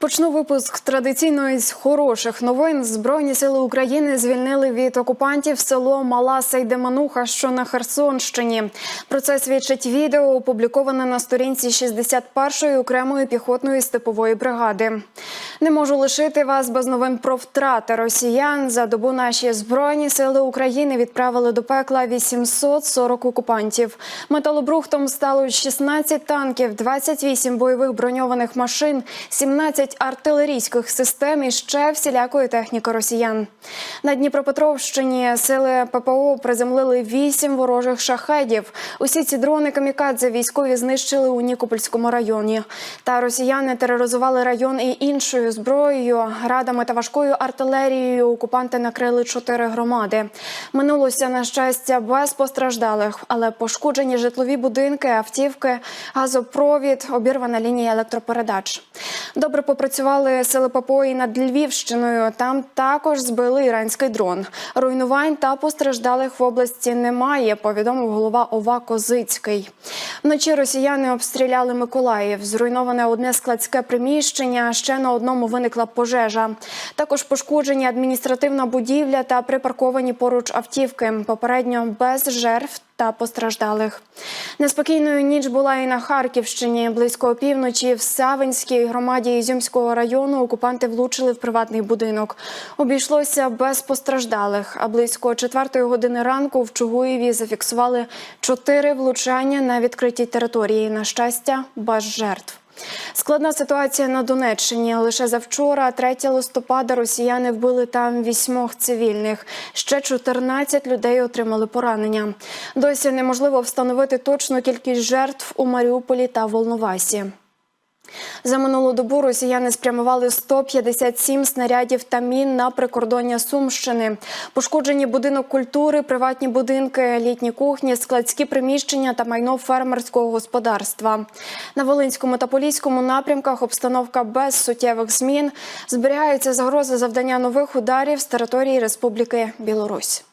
Почну випуск традиційно із хороших новин. Збройні сили України звільнили від окупантів село Мала Сейдемануха, що на Херсонщині. Про це свідчить відео, опубліковане на сторінці 61-ї окремої піхотної степової бригади. Не можу лишити вас без новин про втрати росіян. За добу наші збройні сили України відправили до пекла 840 окупантів. Металобрухтом стало 16 танків, 28 бойових броньованих машин, 17 артилерійських систем і ще всілякої техніки росіян. На Дніпропетровщині сили ППО приземлили 8 ворожих шахедів. Усі ці дрони камікадзе військові знищили у Нікопольському районі. Та росіяни тероризували район і іншою зброєю, градами та важкою артилерією. Окупанти накрили чотири громади. Минулося на щастя без постраждалих, але пошкоджені житлові будинки, автівки, газопровід, обірвана лінія електропередач. Добре попрацювали сили ППО і над Львівщиною. Там також збили іранський дрон. Руйнувань та постраждалих в області немає. Повідомив голова ОВА Козицький. Вночі росіяни обстріляли Миколаїв. Зруйноване одне складське приміщення. Ще на одному виникла пожежа. Також пошкоджені адміністративна будівля та припарковані поруч автівки. Попередньо без жертв та постраждалих. Неспокійною ніч була і на Харківщині. Близько опівночі в Савинській громаді Ізюмського району окупанти влучили в приватний будинок. Обійшлося без постраждалих. А близько четвертої години ранку в Чугуєві зафіксували чотири влучання на відкритій території. На щастя, без жертв. Складна ситуація на Донеччині. Лише завчора, 3 листопада, росіяни вбили там вісьмох цивільних. Ще 14 людей отримали поранення. Досі неможливо встановити точну кількість жертв у Маріуполі та Волновасі. За минулу добу росіяни спрямували 157 снарядів та мін на прикордоння Сумщини. Пошкоджені будинок культури, приватні будинки, літні кухні, складські приміщення та майно фермерського господарства. На Волинському та Поліському напрямках обстановка без суттєвих змін. Зберігається загроза завдання нових ударів з території Республіки Білорусь.